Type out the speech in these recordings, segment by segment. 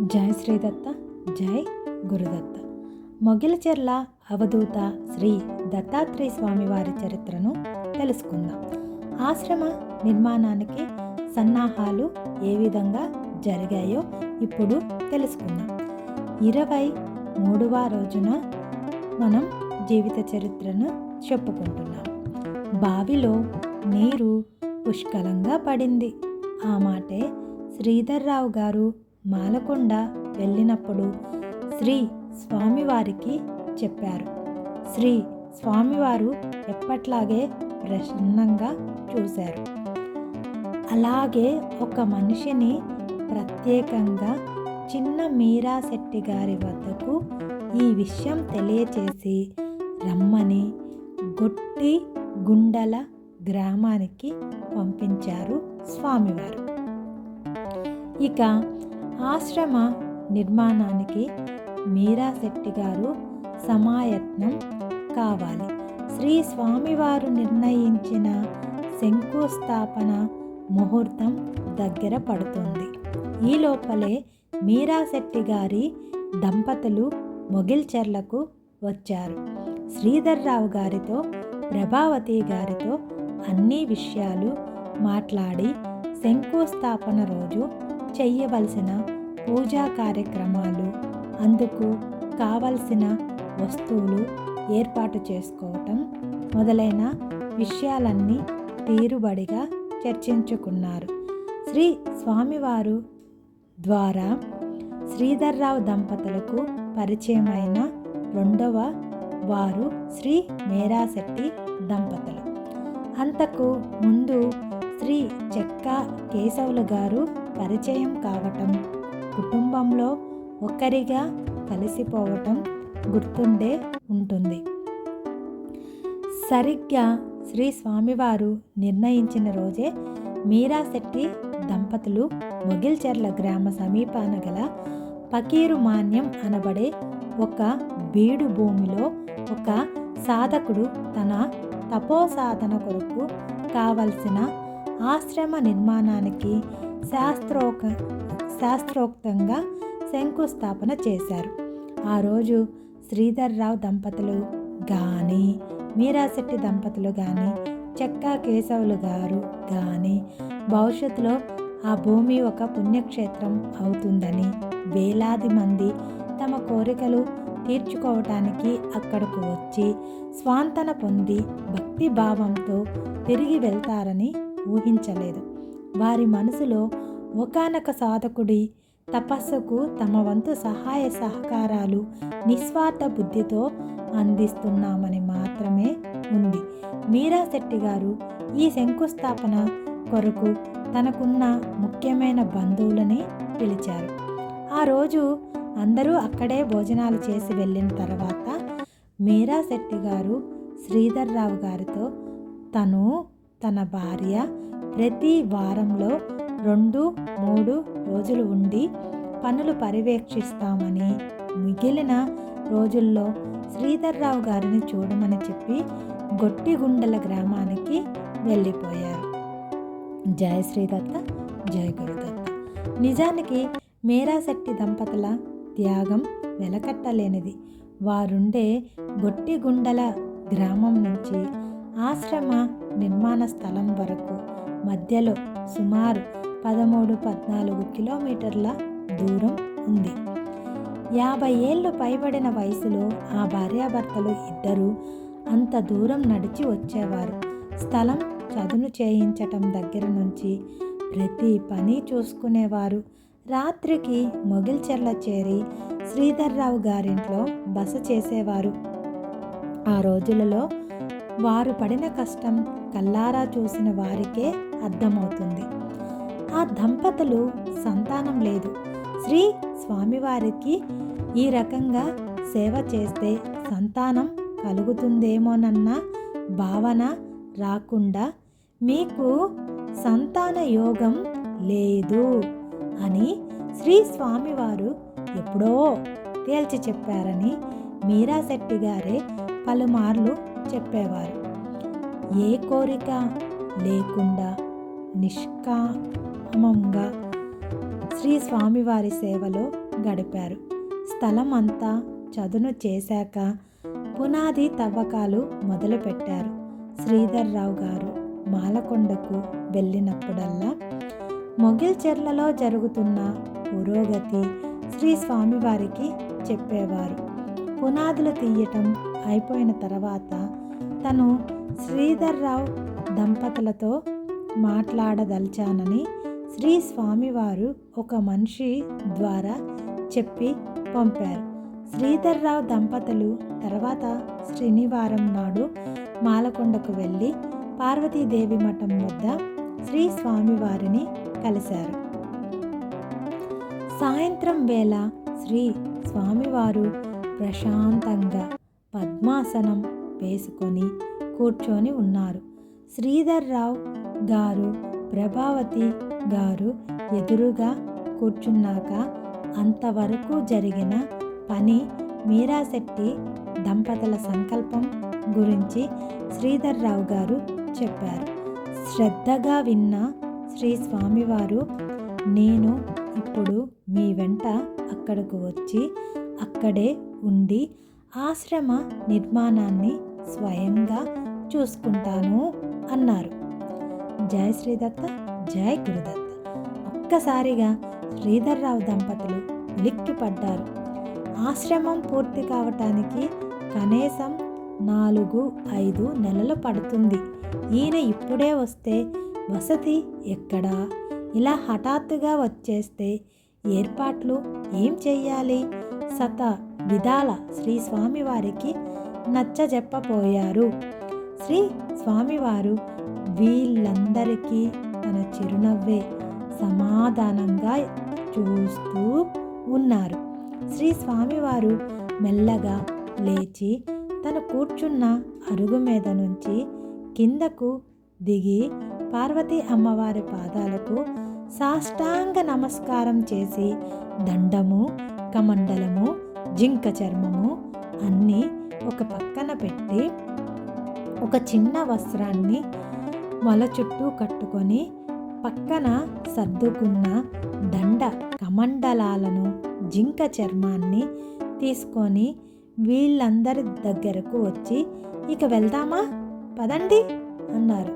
జై శ్రీదత్త జై గురుదత్త. మొగిలిచెర్ల అవధూత శ్రీ దత్తాత్రేయ స్వామివారి చరిత్రను తెలుసుకుందాం. ఆశ్రమ నిర్మాణానికి సన్నాహాలు ఏ విధంగా జరిగాయో ఇప్పుడు తెలుసుకుందాం. ఇరవై మూడవ రోజున మనం జీవిత చరిత్రను చెప్పుకుంటున్నాం. బావిలో నీరు పుష్కలంగా పడింది. ఆ మాటే శ్రీధర్రావు గారు మాలకొండ వెళ్ళినప్పుడు శ్రీ స్వామివారికి చెప్పారు. శ్రీ స్వామివారు ఎప్పట్లాగే ప్రసన్నంగా చూశారు. అలాగే ఒక మనిషిని ప్రత్యేకంగా చిన్న మీరా శెట్టి గారి వద్దకు ఈ విషయం తెలియచేసి రమ్మని గొట్టి గుండల గ్రామానికి పంపించారు స్వామివారు. ఇక ఆశ్రమ నిర్మాణానికి మీరా శెట్టి గారు సమాయత్నం కావాలి. శ్రీ స్వామివారు నిర్ణయించిన శంకుస్థాపన ముహూర్తం దగ్గర పడుతుంది. ఈ లోపలే మీరా శెట్టి గారి దంపతులు మొగిల్చెర్లకు వచ్చారు. శ్రీధర్రావు గారితో ప్రభావతి గారితో అన్ని విషయాలు మాట్లాడి శంకుస్థాపన రోజు చెయ్యవలసిన పూజా కార్యక్రమాలు అందుకు కావలసిన వస్తువులు ఏర్పాటు చేసుకోవటం మొదలైన విషయాలన్నీ తీరుబడిగా చర్చించుకున్నారు. శ్రీ స్వామివారు ద్వారా శ్రీధర్రావు దంపతులకు పరిచయమైన రెండవ వారు శ్రీ మేరాశెట్టి దంపతులు. అంతకు ముందు శ్రీ చెక్క కేశవులు గారు పరిచయం కావటం కుటుంబంలో ఒక్కరిగా కలిసిపోవటం గుర్తుండే ఉంటుంది. సరిగ్గా శ్రీ స్వామివారు నిర్ణయించిన రోజే మీరాశెట్టి దంపతులు మొగిల్చెర్ల గ్రామ సమీపాన గల పకీరు మాన్యం అనబడే ఒక బీడు భూమిలో ఒక సాధకుడు తన తపోసాధన కొరకు కావలసిన ఆశ్రమ నిర్మాణానికి శాస్త్రోక శాస్త్రోక్తంగా శంకుస్థాపన చేశారు. ఆ రోజు శ్రీధర్రావు దంపతులు కానీ మీరాశెట్టి దంపతులు కానీ చెక్కా కేశవులు గారు కానీ భవిష్యత్తులో ఆ భూమి ఒక పుణ్యక్షేత్రం అవుతుందని వేలాది మంది తమ కోరికలు తీర్చుకోవటానికి అక్కడకు వచ్చి స్వాంతన పొంది భక్తి భావంతో తిరిగి వెళ్తారని ఊహించలేదు. వారి మనసులో ఒకనొక సాధకుడి తపస్సుకు తమ వంతు సహాయ సహకారాలు నిస్వార్థ బుద్ధితో అందిస్తున్నామని మాత్రమే ఉంది. మీరా శెట్టి గారు ఈ శంకుస్థాపన కొరకు తనకున్న ముఖ్యమైన బంధువులని పిలిచారు. ఆ రోజు అందరూ అక్కడే భోజనాలు చేసి వెళ్ళిన తర్వాత మీరా శెట్టి గారు శ్రీధర్రావు గారితో తను తన భార్య ప్రతి వారంలో రెండు మూడు రోజులు ఉండి పనులు పర్యవేక్షిస్తామని మిగిలిన రోజుల్లో శ్రీధర్రావు గారిని చూడమని చెప్పి గొట్టిగుండల గ్రామానికి వెళ్ళిపోయారు. జయ శ్రీదత్త జయ గురుదత్త. నిజానికి మేరాశెట్టి దంపతుల త్యాగం వెలకట్టలేనిది. వారుండే గొట్టిగుండల గ్రామం నుంచి ఆశ్రమ నిర్మాణ స్థలం వరకు మధ్యలో సుమారు పదమూడు పద్నాలుగు కిలోమీటర్ల దూరం ఉంది. యాభై ఏళ్ళు పైబడిన వయసులో ఆ భార్యాభర్తలు ఇద్దరూ అంత దూరం నడిచి వచ్చేవారు. స్థలం చదును చేయించటం దగ్గర నుంచి ప్రతి పని చూసుకునేవారు. రాత్రికి మొగిల్చెర్ల చేరి శ్రీధర్రావు గారింట్లో బస చేసేవారు. ఆ రోజులలో వారు పడిన కష్టం కల్లారా చూసిన వారికే అర్థమవుతుంది. ఆ దంపతులు సంతానం లేదు. శ్రీ స్వామివారికి ఈ రకంగా సేవ చేస్తే సంతానం కలుగుతుందేమోనన్న భావన రాకుండా మీకు సంతాన యోగం లేదు అని శ్రీ స్వామివారు ఎప్పుడో తేల్చి చెప్పారని మీరాశెట్టి గారే పలుమార్లు చెప్పేవారు. ఏ కోరిక లేకుండా నిష్కామంగా శ్రీ స్వామివారి సేవలో గడిపారు. స్థలం అంతా చదును చేశాక పునాది తవ్వకాలు మొదలుపెట్టారు. శ్రీధర్రావు గారు మాలకొండకు వెళ్ళినప్పుడల్లా మొగిల్చెర్లలో జరుగుతున్న పురోగతి శ్రీ స్వామివారికి చెప్పేవారు. పునాదులు తీయటం అయిపోయిన తర్వాత తను శ్రీధర్రావు దంపతులతో మాట్లాడదలిచానని శ్రీ స్వామివారు ఒక మనిషి ద్వారా చెప్పి పంపారు. శ్రీధర్రావు దంపతులు తర్వాత శనివారం నాడు మాలకొండకు వెళ్ళి పార్వతీదేవి మఠం వద్ద శ్రీ స్వామివారిని కలిశారు. సాయంత్రం వేళ శ్రీ స్వామివారు ప్రశాంతంగా పద్మాసనం వేసుకొని కూర్చొని ఉన్నారు. శ్రీధర్రావు గారు ప్రభావతి గారు ఎదురుగా కూర్చున్నాక అంతవరకు జరిగిన పని మీరాశెట్టి దంపతుల సంకల్పం గురించి శ్రీధర్రావు గారు చెప్పారు. శ్రద్ధగా విన్న శ్రీ స్వామివారు నేను ఇప్పుడు మీ వెంట అక్కడకు వచ్చి అక్కడే ఉండి ఆశ్రమ నిర్మాణాన్ని స్వయంగా చూసుకుంటాను అన్నారు. జయ శ్రీదత్త జయ గురుదత్త. ఒక్కసారిగా శ్రీధర్రావు దంపతులు ఉలిక్కిపడ్డారు. ఆశ్రమం పూర్తి కావటానికి కనీసం నాలుగు ఐదు నెలలు పడుతుంది. ఈయన ఇప్పుడే వస్తే వసతి ఎక్కడా? ఇలా హఠాత్తుగా వచ్చేస్తే ఏర్పాట్లు ఏం చెయ్యాలి? సత విధాల శ్రీ స్వామివారికి నచ్చజెప్పపోయారు శ్రీ స్వామివారు వీళ్ళందరికీ తన చిరునవ్వే సమాధానంగా చూస్తూ ఉన్నారు. శ్రీ స్వామివారు మెల్లగా లేచి తను కూర్చున్న అరుగు మీద నుంచి కిందకు దిగి పార్వతీ అమ్మవారి పాదాలకు సాష్టాంగ నమస్కారం చేసి దండము కమండలము జింక చర్మము అన్నీ ఒక పక్కన పెట్టి ఒక చిన్న వస్త్రాన్ని మొల చుట్టూ కట్టుకొని పక్కన సర్దుకున్న దండ కమండలాలను జింక చర్మాన్ని తీసుకొని వీళ్ళందరి దగ్గరకు వచ్చి ఇక వెళ్దామా? పదండి అన్నారు.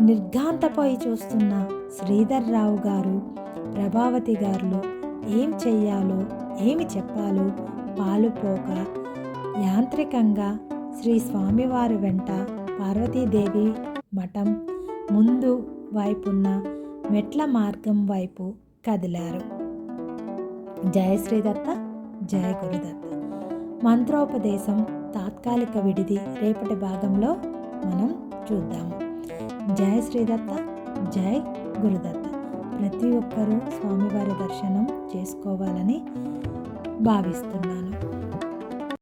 నిర్ఘాంతపోయి చూస్తున్న శ్రీధర్రావు గారు ప్రభావతి గారులో ఏం చెయ్యాలో ఏమి చెప్పాలో పాలుపోక యాంత్రికంగా శ్రీ స్వామివారి వెంట పార్వతీదేవి మఠం ముందు వైపున్న మెట్ల మార్గం వైపు కదిలారు. జయ శ్రీదత్త జయ గురుదత్త. మంత్రోపదేశం తాత్కాలిక విడిది రేపటి భాగంలో మనం చూద్దాము. జయ శ్రీదత్త జయ గురుదత్త. ప్రతి ఒక్కరూ స్వామివారి దర్శనం చేసుకోవాలని భావిస్తున్నాను.